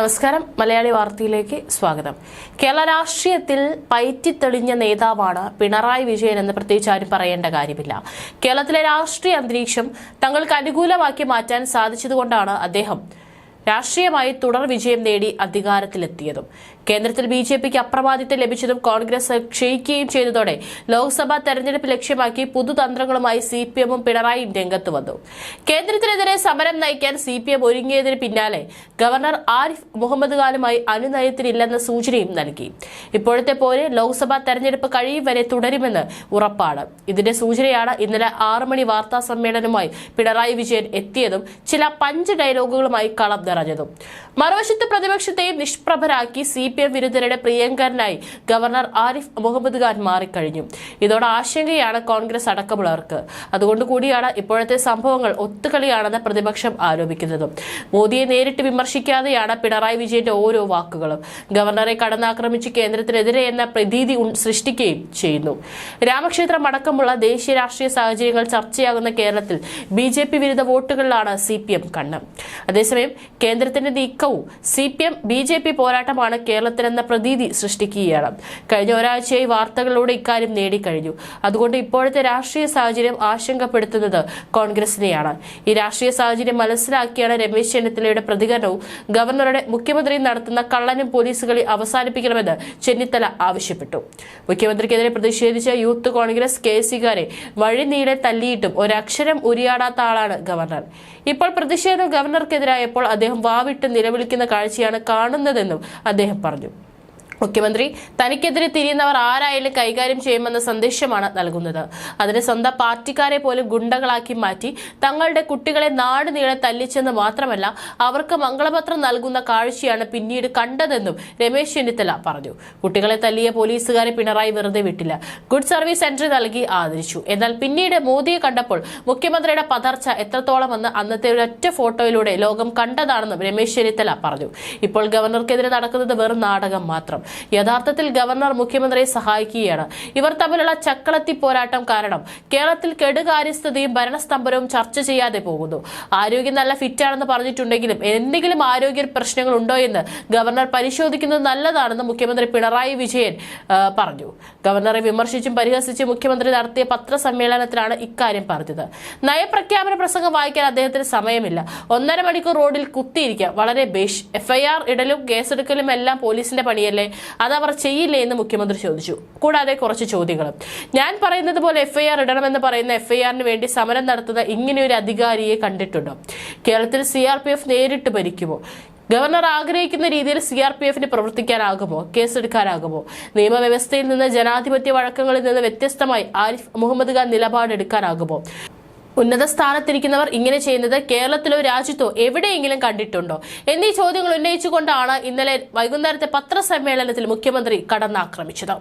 നമസ്കാരം. മലയാളി വാർത്തയിലേക്ക് സ്വാഗതം. കേരള രാഷ്ട്രീയത്തിൽ പയറ്റിത്തെളിഞ്ഞ നേതാവാണ് പിണറായി വിജയൻ എന്ന് പ്രത്യേകിച്ച് ആരും പറയേണ്ട കാര്യമില്ല. കേരളത്തിലെ രാഷ്ട്രീയ അന്തരീക്ഷം തങ്ങൾക്ക് അനുകൂലമാക്കി മാറ്റാൻ സാധിച്ചതുകൊണ്ടാണ് അദ്ദേഹം രാഷ്ട്രീയമായി തുടർ വിജയം നേടി അധികാരത്തിലെത്തിയതും. കേന്ദ്രത്തിൽ ബി ജെ പിക്ക് അപ്രമാദിത്വം ലഭിച്ചതും കോൺഗ്രസ് ക്ഷയിക്കുകയും ചെയ്തതോടെ ലോക്സഭാ തെരഞ്ഞെടുപ്പ് ലക്ഷ്യമാക്കി പുതുതന്ത്രങ്ങളുമായി സി പി എമ്മും പിണറായിയും രംഗത്ത് വന്നു. കേന്ദ്രത്തിനെതിരെ സമരം നയിക്കാൻ സി പി എം ഒരുങ്ങിയതിന് പിന്നാലെ ഗവർണർ ആരിഫ് മുഹമ്മദ് ഖാനുമായി അനുനയത്തിനില്ലെന്ന സൂചനയും നൽകി. ഇപ്പോഴത്തെ പോലെ ലോക്സഭാ തെരഞ്ഞെടുപ്പ് കഴിയും വരെ തുടരുമെന്ന് ഉറപ്പാണ്. ഇതിന്റെ സൂചനയാണ് ഇന്നലെ ആറു മണി വാർത്താ സമ്മേളനവുമായി പിണറായി വിജയൻ എത്തിയതും ചില പഞ്ച് ഡയലോഗുകളുമായി കളം നിറഞ്ഞതും. മറുവശത്ത് പ്രതിപക്ഷത്തെയും നിഷ്പ്രഭരാക്കി സി പി എം വിരുദ്ധരുടെ പ്രിയങ്കരനായി ഗവർണർ ആരിഫ് മുഹമ്മദ് ഖാൻ മാറിക്കഴിഞ്ഞു. ഇതോടെ ആശങ്കയാണ് കോൺഗ്രസ് അടക്കമുള്ളവർക്ക്. അതുകൊണ്ട് കൂടിയാണ് ഇപ്പോഴത്തെ സംഭവങ്ങൾ ഒത്തുകളിയാണെന്ന് പ്രതിപക്ഷം ആരോപിക്കുന്നത്. മോദിയെ നേരിട്ട് വിമർശിക്കാതെയാണ് പിണറായി വിജയന്റെ ഓരോ വാക്കുകളും. ഗവർണറെ കടന്നാക്രമിച്ച് കേന്ദ്രത്തിനെതിരെ എന്ന പ്രതീതി സൃഷ്ടിക്കുകയും ചെയ്യുന്നു. രാമക്ഷേത്രം അടക്കമുള്ള ദേശീയ രാഷ്ട്രീയ സാഹചര്യങ്ങൾ ചർച്ചയാകുന്ന കേരളത്തിൽ ബി ജെ പി വിരുദ്ധ വോട്ടുകളിലാണ് സി പി എം കണ്ണ്. അതേസമയം കേന്ദ്രത്തിന്റെ നീക്കവും C P M B J P പോരാട്ടമാണ് കേരളത്തിലെന്ന പ്രതീതി സൃഷ്ടിക്കുകയാണ്. കഴിഞ്ഞ ഒരാഴ്ചയായി വാർത്തകളിലൂടെ ഇക്കാര്യം നേടിക്കഴിഞ്ഞു. അതുകൊണ്ട് ഇപ്പോഴത്തെ രാഷ്ട്രീയ സാഹചര്യം ആശങ്കപ്പെടുത്തുന്നത് കോൺഗ്രസിനെയാണ്. ഈ രാഷ്ട്രീയ സാഹചര്യം മനസ്സിലാക്കിയാണ് രമേശ് ചെന്നിത്തലയുടെ പ്രതികരണവും ഗവർണറുടെ മുഖ്യമന്ത്രി നടത്തുന്ന കള്ളനും പോലീസ് കളി അവസാനിപ്പിക്കണമെന്ന് ചെന്നിത്തല ആവശ്യപ്പെട്ടു. മുഖ്യമന്ത്രിക്കെതിരെ പ്രതിഷേധിച്ച യൂത്ത് കോൺഗ്രസ് കെ സിക്കാരെ വഴിനീളെ തല്ലിയിട്ടും ഒരക്ഷരം ഉരിയാടാത്ത ആളാണ് ഗവർണർ. ഇപ്പോൾ പ്രതിഷേധം ഗവർണർക്കെതിരായപ്പോൾ അദ്ദേഹം വാവിട്ട് നിലവിളിക്കുന്ന കാഴ്ചയാണ് കാണുന്നതെന്നും അദ്ദേഹം പറഞ്ഞു Pardew. മുഖ്യമന്ത്രി തനിക്കെതിരെ തിരിയുന്നവർ ആരായാലും കൈകാര്യം ചെയ്യുമെന്ന സന്ദേശമാണ് നൽകുന്നത്. അതിന് സ്വന്തം പാർട്ടിക്കാരെ പോലും ഗുണ്ടകളാക്കി മാറ്റി തങ്ങളുടെ കുട്ടികളെ നാടുനീളെ തല്ലിച്ചെന്ന് മാത്രമല്ല അവർക്ക് മംഗളപത്രം നൽകുന്ന കാഴ്ചയാണ് പിന്നീട് കണ്ടതെന്നും രമേശ് ചെന്നിത്തല പറഞ്ഞു. കുട്ടികളെ തല്ലിയ പോലീസുകാരെ പിണറായി വെറുതെ വിട്ടില്ല. ഗുഡ് സർവീസ് എൻട്രി നൽകി ആദരിച്ചു. എന്നാൽ പിന്നീട് മോദിയെ കണ്ടപ്പോൾ മുഖ്യമന്ത്രിയുടെ പതർച്ച എത്രത്തോളമെന്ന് അന്നത്തെ ഒരൊറ്റ ഫോട്ടോയിലൂടെ ലോകം കണ്ടതാണെന്നും രമേശ് ചെന്നിത്തല പറഞ്ഞു. ഇപ്പോൾ ഗവർണർക്കെതിരെ നടക്കുന്നത് വെറും നാടകം മാത്രം. യഥാർത്ഥത്തിൽ ഗവർണർ മുഖ്യമന്ത്രിയെ സഹായിക്കുകയാണ്. ഇവർ തമ്മിലുള്ള ചക്കളത്തി പോരാട്ടം കാരണം കേരളത്തിൽ കെടുകാര്യസ്ഥതയും ഭരണസ്തംഭനവും ചർച്ച ചെയ്യാതെ പോകുന്നു. ആരോഗ്യം നല്ല ഫിറ്റാണെന്ന് പറഞ്ഞിട്ടുണ്ടെങ്കിലും എന്തെങ്കിലും ആരോഗ്യ പ്രശ്നങ്ങൾ ഉണ്ടോ എന്ന് ഗവർണർ പരിശോധിക്കുന്നത് നല്ലതാണെന്ന് മുഖ്യമന്ത്രി പിണറായി വിജയൻ പറഞ്ഞു. ഗവർണറെ വിമർശിച്ചും പരിഹസിച്ചും മുഖ്യമന്ത്രി നടത്തിയ പത്രസമ്മേളനത്തിലാണ് ഇക്കാര്യം പറഞ്ഞത്. നയപ്രഖ്യാപന പ്രസംഗം വായിക്കാൻ അദ്ദേഹത്തിന് സമയമില്ല. ഒന്നര മണിക്കൂർ റോഡിൽ കുത്തിയിരിക്കാം വളരെ ബേഷ്. എഫ്ഐആർ ഇടലും കേസെടുക്കലും എല്ലാം പോലീസിന്റെ പണിയല്ലേ? അതവർ ചെയ്യില്ലേ എന്ന് മുഖ്യമന്ത്രി ചോദിച്ചു. കൂടാതെ കുറച്ച് ചോദ്യങ്ങളും. ഞാൻ പറയുന്നത് പോലെ എഫ്ഐആർ ഇടണമെന്ന് പറയുന്ന എഫ്ഐആറിന് വേണ്ടി സമരം നടത്തുന്ന ഇങ്ങനെയൊരു അധികാരിയെ കണ്ടിട്ടുണ്ടോ? കേരളത്തിൽ സി ആർ പി എഫ് നേരിട്ട് ഭരിക്കുമോ? ഗവർണർ ആഗ്രഹിക്കുന്ന രീതിയിൽ സി ആർ പി എഫിന് പ്രവർത്തിക്കാനാകുമോ? കേസെടുക്കാനാകുമോ? നിയമവ്യവസ്ഥയിൽ നിന്ന് ജനാധിപത്യ വഴക്കങ്ങളിൽ നിന്ന് വ്യത്യസ്തമായി ആരിഫ് മുഹമ്മദ് ഖാൻ നിലപാടെടുക്കാനാകുമോ? ഉന്നത സ്ഥാനത്തിരിക്കുന്നവർ ഇങ്ങനെ ചെയ്യുന്നത് കേരളത്തിലോ രാജ്യത്തോ എവിടെയെങ്കിലും കണ്ടിട്ടുണ്ടോ? എന്നീ ചോദ്യങ്ങൾ ഉന്നയിച്ചുകൊണ്ടാണ് ഇന്നലെ വൈകുന്നേരത്തെ പത്രസമ്മേളനത്തിൽ മുഖ്യമന്ത്രി കടന്നാക്രമിച്ചത്.